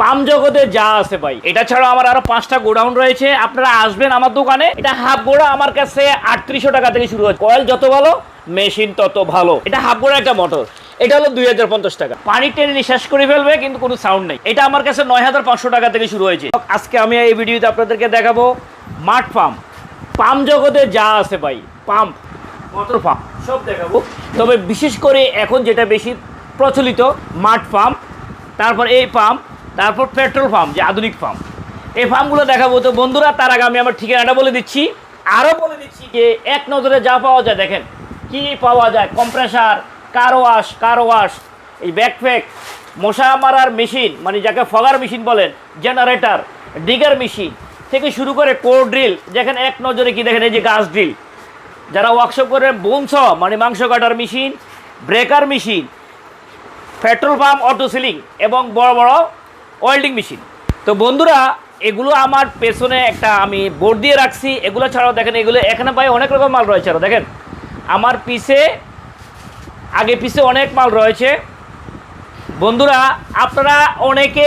পাম জগতে যা আছে ভাই। এটা ছাড়া আমার আরও পাঁচটা গোডাউন রয়েছে। আপনারা আসবেন আমার দোকানে। এটা হাফ গোড়া আমার কাছে আটত্রিশশো টাকা থেকে শুরু হয় কয়েল যত ভালো, মেশিন তত ভালো। এটা হাফ গোড়া একটা মোটর এটা হলো দুই হাজার পঞ্চাশ টাকা। পানি টেনে নিঃশ্বাস করে ফেলবে, কিন্তু কোনো সাউন্ড নেই। এটা আমার কাছে নয় হাজার পাঁচশো টাকা থেকে শুরু হয়েছে। আজকে আমি এই ভিডিওতে আপনাদেরকে দেখাবো মাঠ পাম্প। পাম্প জগতে যা আছে ভাই। পাম্প মোটর পাম্প, সব দেখাবো। তবে বিশেষ করে এখন যেটা বেশি প্রচলিত, মাঠ পাম্প। তারপর এই পাম্প তারপর পেট্রোল পাম্প যে আধুনিক পাম্প এই পাম্পগুলো দেখাবো। তো বন্ধুরা, তার আগে আমি আমার ঠিকানাটা বলে দিচ্ছি। আরও বলে দিচ্ছি যে, এক নজরে যা পাওয়া যায়, দেখেন, কি পাওয়া যায়। Compressor, car wash car wash, এই ব্যাকপ্যাক মশা মারার মেশিন মানে যাকে ফগার মেশিন বলেন জেনারেটর ডিগার মেশিন থেকে শুরু করে কোর ড্রিল। যেখানে এক নজরে কি, দেখেন, এই যে গাছ ড্রিল। যারা ওয়ার্কশপ করে বোনস মানে মাংস কাটার machine breaker machine petrol pump auto sealing এবং বড় বড় ওয়েল্ডিং মেশিন। তো বন্ধুরা, এগুলো আমার পেছনে একটা আমি বোর্ড দিয়ে রাখছি। এগুলো ছাড়াও দেখেন, এগুলো এখানে পাই অনেক রকম মাল রয়েছে। আরও দেখেন, আমার পিছে, আগে পিছে অনেক মাল রয়েছে। বন্ধুরা, আপনারা অনেকে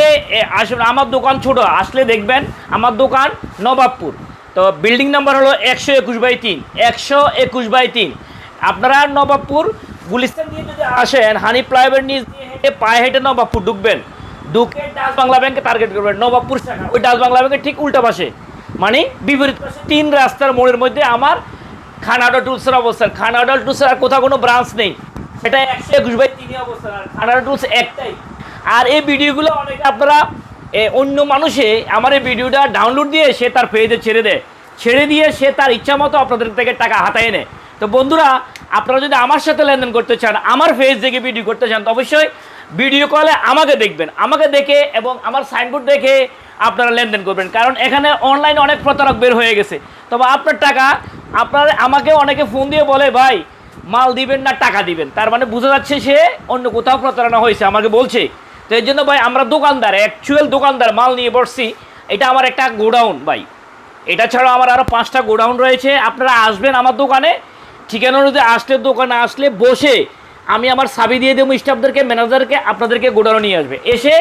আসুন, আমার দোকান ছোট, আসলে দেখবেন, আমার দোকান নবাবপুর। তো বিল্ডিং নাম্বার হলো একশো একুশ বাই তিন, একশো একুশ বাই তিন। আপনারা নবাবপুর গুলিস্তান দিয়ে যদি আসেন হানি প্লাইওয়ের নিচ দিয়ে হেঁটে পায়ে হেঁটে নবাবপুর ঢুকবেন। বাংলা ব্যাংকে টার্গেট নবাবপুর ওই বাংলা ঠিক মানে তিন রাস্তার মোড়ের মধ্যে আমার খানাডা টুলসের অবস্থান। টুলসের আর কোথাও কোনো ব্রাঞ্চ নেই। খানাডা টুলস একটাই। আর এই ভিডিওগুলো আপনারা অন্য মানুষে আমার এই ভিডিওটা ডাউনলোড দিয়ে সে তার পেজে ছেড়ে দেয়। ছেড়ে দিয়ে সে তার ইচ্ছা মতো আপনাদের থেকে টাকা হাতায় নেয়। তো বন্ধুরা আপনারা যদি আমার সাথে লেনদেন করতে চান, আমার ফেস দেখে ভিডিও করতে চান, তো অবশ্যই ভিডিও কলে আমাকে দেখবেন। আমাকে দেখে এবং আমার সাইনবোর্ড দেখে আপনারা লেনদেন করবেন। কারণ এখানে অনলাইনে অনেক প্রতারক বের হয়ে গেছে। তবে আপনার টাকা, আপনার আমাকে অনেকে ফোন দিয়ে বলে, ভাই, মাল দিবেন না, টাকা দিবেন। তার মানে বোঝা যাচ্ছে সে অন্য কোথাও প্রতারণা হয়েছে, আমাকে বলছে। তো এর জন্য ভাই, আমরা দোকানদার অ্যাকচুয়াল দোকানদার মাল নিয়ে বসছি। এটা আমার একটা গোডাউন ভাই। এটা ছাড়াও আমার আরও পাঁচটা গোডাউন রয়েছে। আপনারা আসবেন আমার দোকানে ঠিকানা অনুযায়ী আসলে দোকানে আসলে বসে আমি আমার সাবি দিয়ে দেবো স্টাফদেরকে, ম্যানেজারকে, আপনাদেরকে গোডাউনে নিয়ে আসবে। এসে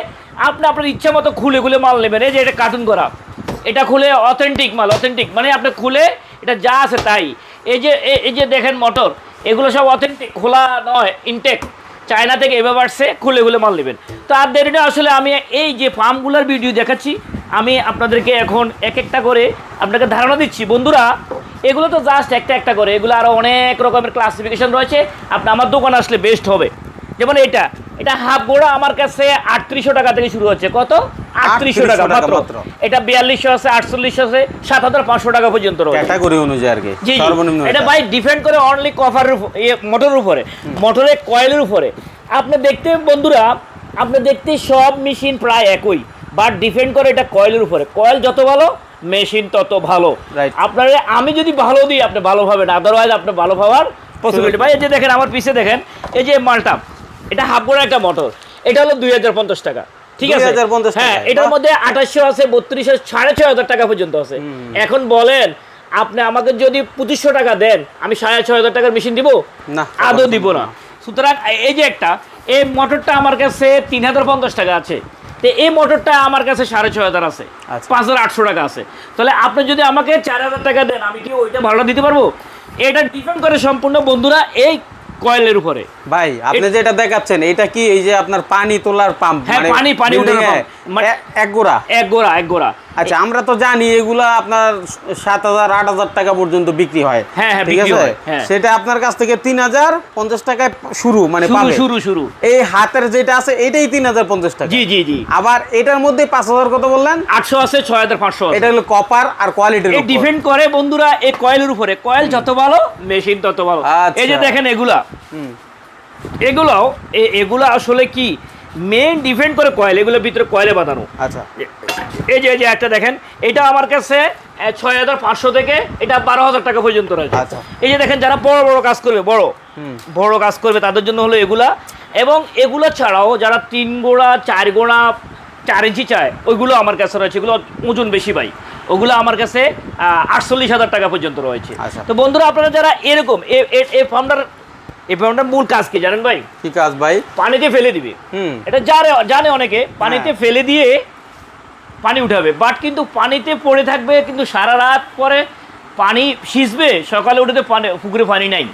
আপনি আপনার ইচ্ছা মতো খুলে খুলে মাল নেবেন। এই যে এটা কার্টুন করা। এটা খুলে অথেন্টিক মাল অথেন্টিক মানে আপনি খুলে এটা যা আছে তাই। এই যে এই যে দেখেন মোটর এগুলো সব অথেন্টিক খোলা নয় ইনটেক চায়না থেকে এভাবে আসছে, খুলে খুলে মাল নেবেন। তো আর দেরি না আসলে আমি এই যে ফার্মগুলোর ভিডিও দেখাচ্ছি, আমি আপনাদেরকে এখন এক একটা করে আপনাকে ধারণা দিচ্ছি। বন্ধুরা এগুলো তো জাস্ট একটা একটা করে। এগুলো আরও অনেক রকমের ক্লাসিফিকেশন রয়েছে। আপনি আমার দোকানে আসলে বেস্ট হবে। যেমন এটা। এটা হাফ গোড়া আমার কাছে আটত্রিশশো টাকা থেকে শুরু হচ্ছে। কত? আটত্রিশশো টাকা মাত্র। এটা বিয়াল্লিশশো আছে আটচল্লিশশো আছে সাত হাজার পাঁচশো টাকা পর্যন্ত ক্যাটাগরি অনুযায়ী আর কি। জি। এটা। ভাই ডিপেন্ড করে অনলি কভারের মোটরের উপরে। মোটরের কয়েলের উপরে। আপনি দেখতে বন্ধুরা আপনি দেখতে সব মেশিন প্রায় একই বাট ডিপেন্ড করে এটা কয়েলের উপরে। কয়েল যত ভালো মেশিন তত ভালো। আপনার আমি যদি ভালো দিই আপনি ভালো পাবেন আদারওয়াইজ আপনি ভালো পাওয়ার পসিবিলিটি ভাই এই যে দেখেন আমার পিছে দেখেন এই যে মালটা এটা হাফ গোড়া একটা মোটর এটা হলো দুই হাজার পঞ্চাশ টাকা। ঠিক আছে? হ্যাঁ এটার মধ্যে আঠাশশো আছে বত্রিশশো সাড়ে ছয় হাজার টাকা পর্যন্ত আছে। এখন বলেন আপনি আমাকে যদি পঁচিশশো টাকা দেন আমি সাড়ে ছয় হাজার টাকার মেশিন দিব? না, আদৌ দিব না। না। সুতরাং এই যে একটা এই মোটরটা আমার কাছে তিন হাজার পঞ্চাশ টাকা আছে। তো এই মোটরটা আমার কাছে সাড়ে ছয় হাজার আছে। আচ্ছা। পাঁচ হাজার আটশো টাকা আছে। তাহলে আপনি যদি আমাকে চার হাজার টাকা দেন আমি কি ওইটা ভাড়া দিতে পারব? এটা ডিপেন্ড করে সম্পূর্ণ বন্ধুরা এই কয়েলের উপরে। ভাই আপনি যেটা দেখাচ্ছেন এটা কি এই যে আপনার পানি তোলার পাম্প? হ্যাঁ, পানি- পানি ওঠানোর pump। মানে- এক গোড়া? এক গোড়া এক গোড়া। আচ্ছা আমরা তো জানি এগুলা আপনার সাত হাজার আট হাজার টাকা পর্যন্ত বিক্রি হয়। হ্যাঁ, হ্যাঁ, ঠিক বিক্রি আছে? হয়। সেটা আপনার কাছ থেকে তিন হাজার পঞ্চাশ টাকায় শুরু মানে শুরু পাবে। শুরু শুরু। এই হাতের যেটা আছে এটাই তিন হাজার পঞ্চাশ টাকা। জি জি জি। আবার এটার মধ্যে পাঁচ হাজার কত বললেন? আটশো আছে ছয় হাজার পাঁচশো এটা হলো কপার আর কোয়ালিটির এই ডিপেন্ড করে বন্ধুরা এই কয়েলের উপরে। কয়েল যত ভালো মেশিন তত ভালো। এই যে আচ্ছা। দেখেন এগুলা। এগুলাও এ- এগুলো আসলে কি? মেইন ডিপেন্ড করে কয়েল এগুলোর ভিতরে কয়েলে বাঁধানো। আচ্ছা। এই যে এই যে একটা দেখেন এটা আমার কাছে ছয় হাজার পাঁচশো থেকে এটা বারো হাজার টাকা পর্যন্ত রয়েছে। আচ্ছা। এই যে দেখেন যারা বড় বড় কাজ করবে বড় বড় কাজ করবে তাদের জন্য হলো এগুলা। এবং এগুলো ছাড়াও যারা তিন গোড়া চার গোড়া চার ইঞ্চি চায় ওইগুলো আমার কাছে রয়েছে এগুলো ওজন বেশি পাই ওগুলো আমার কাছে আটচল্লিশ হাজার টাকা পর্যন্ত রয়েছে। আচ্ছা। তো বন্ধুরা আপনারা যারা এরকম এই ফার্মটার এই মূল কাজ কি জানেন ভাই? ঠিক আছে ভাই? পানিতে ফেলে দিবে। হুম। এটা জানে জানে অনেকে পানিতে হ্যাঁ। ফেলে দিয়ে পানি উঠাবে। বাট কিন্তু পানিতে পড়ে থাকবে কিন্তু সারা রাত পরে পানি সিজবে সকালে পানি পুকুরে পানি নাই।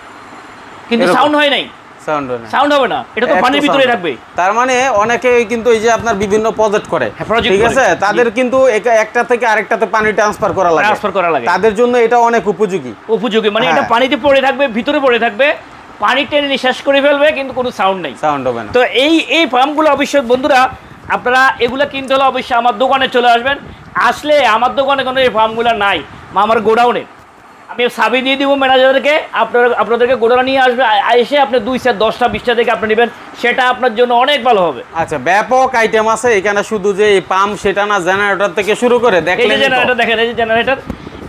কিন্তু সাউন্ড হয় নাই। সাউন্ড না সাউন্ড হবে না। এটা তো পানির ভিতরে থাকবে। তার মানে অনেকে কিন্তু এই যে আপনার বিভিন্ন প্রজেক্ট করে। হ্যাঁ, ঠিক আছে? তাদের কিন্তু একটা থেকে আরেকটাতে পানি ট্রান্সফার করা লাগে। ট্রান্সফার করা লাগে। তাদের জন্য এটা অনেক উপযোগী। উপযোগী। মানে এটা হ্যাঁ। পানিতে পড়ে থাকবে ভিতরে পড়ে থাকবে পানি টেনে নিঃশ্বাস করে ফেলবে কিন্তু কোনো সাউন্ড নেই। সাউন্ড হবে না। তো এই এই ফার্মগুলো অবশ্যই বন্ধুরা আপনারা এগুলো কিনতে হলে অবশ্যই আমার দোকানে চলে আসবেন। আসলে আমার দোকানে কোনো এই ফার্মগুলো নাই বা আমার গোডাউনে। আমি সাবি দিয়ে দিব ম্যানেজারকে আপনারা আপনাদেরকে গোডাউনে নিয়ে আসবে এসে আপনি দুই চার দশটা বিশটা থেকে আপনি নেবেন সেটা আপনার জন্য অনেক ভালো হবে। আচ্ছা ব্যাপক আইটেম আছে এখানে শুধু যে পাম্প সেটা না জেনারেটর থেকে শুরু করে দেখেন জেনারেটর দেখেন এই যে জেনারেটর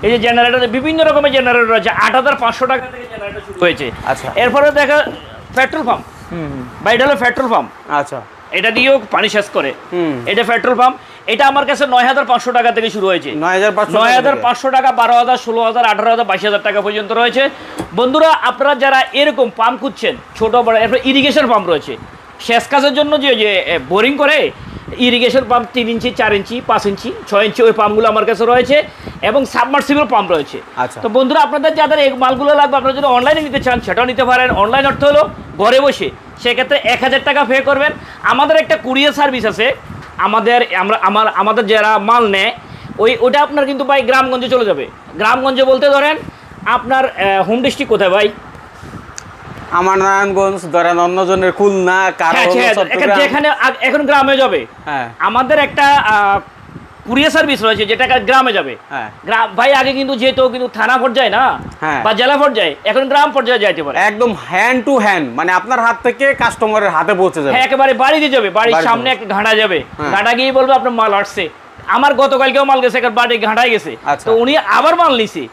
এই যে জেনারেটর বিভিন্ন রকমের জেনারেটর আছে আট হাজার পাঁচশো টাকা থেকে জেনারেটর শুরু হয়েছে। আচ্ছা। এরপরে দেখা পেট্রোল পাম্প হুম বা এটা হলো পেট্রোল পাম্প আচ্ছা। এটা দিয়েও পানি শেষ করে। হুম। এটা পেট্রোল পাম্প এটা আমার কাছে নয় হাজার পাঁচশো টাকা থেকে শুরু হয়েছে। নয় হাজার পাঁচশো টাকা বারো হাজার ষোলো হাজার আঠারো হাজার বাইশ হাজার টাকা পর্যন্ত রয়েছে। বন্ধুরা আপনারা যারা এরকম পাম্প খুঁজছেন ছোট বড় এরপর ইরিগেশন পাম্প রয়েছে। সেচ কাজের জন্য যে যে বোরিং করে ইরিগেশন পাম্প তিন ইঞ্চি চার ইঞ্চি পাঁচ ইঞ্চি ছয় ইঞ্চি ওই পাম্পগুলো আমার কাছে রয়েছে এবং সাবমার্সিবল পাম্প রয়েছে। আচ্ছা। তো বন্ধুরা আপনাদের যাদের এই মালগুলো লাগবে আপনারা যদি অনলাইনে নিতে চান সেটাও নিতে পারেন। অনলাইন অর্থ হলো ঘরে বসে। সেক্ষেত্রে এক হাজার টাকা পে করবেন। আমাদের একটা কুরিয়ার সার্ভিস আছে। আমাদের আমরা আমার আমাদের যারা মাল নেয় ওই ওটা আপনার কিন্তু ভাই গ্রামগঞ্জে চলে যাবে। গ্রামগঞ্জে বলতে ধরেন আপনার হোম ডিস্ট্রিক্ট কোথায় ভাই? আমার নারায়ণগঞ্জ ধরেন অন্যজনের খুলনা হ্যাঁ, হ্যাঁ, যেখানে এখন গ্রামে যাবে। হ্যাঁ। আমাদের একটা কুরিয়ার সার্ভিস রয়েছে যেটা গ্রামে যাবে। গ্রাম ভাই আগে কিন্তু যেত কিন্তু থানা পর্যায়ে না। বা জেলা পর্যায়ে এখন গ্রাম পর্যায়ে যাইতে পারে। একদম হ্যান্ড টু হ্যান্ড মানে আপনার হাত থেকে কাস্টমারের হাতে পৌঁছে যাবে। একেবারে বাড়িতে যাবে বাড়ির সামনে একটা ঘাটা যাবে। ঘাটা গিয়ে বলবে আপনার মাল আসছে। আমার গতকালকেও মাল গেছে একটা বাড়ি ঘাটায় গেছে। আচ্ছা। তো উনি আবার মাল নিছে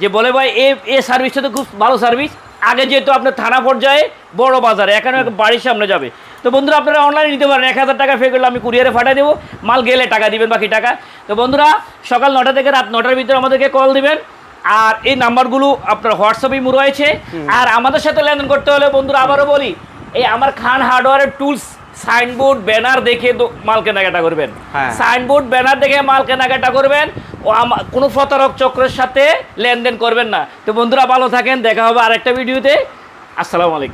যে বলে ভাই এ এ সার্ভিসটা তো খুব ভালো সার্ভিস আগে যেহেতু আপনার থানা পর্যায়ে বড় বাজারে এখানে বাড়ির সামনে যাবে। তো বন্ধুরা আপনারা অনলাইনে নিতে পারেন এক হাজার টাকা পে করলে আমি কুরিয়ারে পাঠিয়ে দেবো মাল গেলে টাকা দিবেন বাকি টাকা। তো বন্ধুরা সকাল নটা থেকে রাত নটার ভিতরে আমাদেরকে কল দিবেন আর এই নাম্বারগুলো আপনার হোয়াটসঅ্যাপে হোয়াটসঅ্যাপেই রয়েছে। আর আমাদের সাথে লেনদেন করতে হলে বন্ধুরা আবারও বলি এই আমার খান হার্ডওয়ারের টুলস সাইনবোর্ড ব্যানার দেখে মাল কেনাকাটা করবেন। সাইনবোর্ড ব্যানার দেখে মাল কেনাকাটা করবেন কোনো প্রতারক চক্রের সাথে লেনদেন করবেন না। তো বন্ধুরা ভালো থাকেন, দেখা হবে আরেকটা ভিডিওতে। আসসালামু আলাইকুম।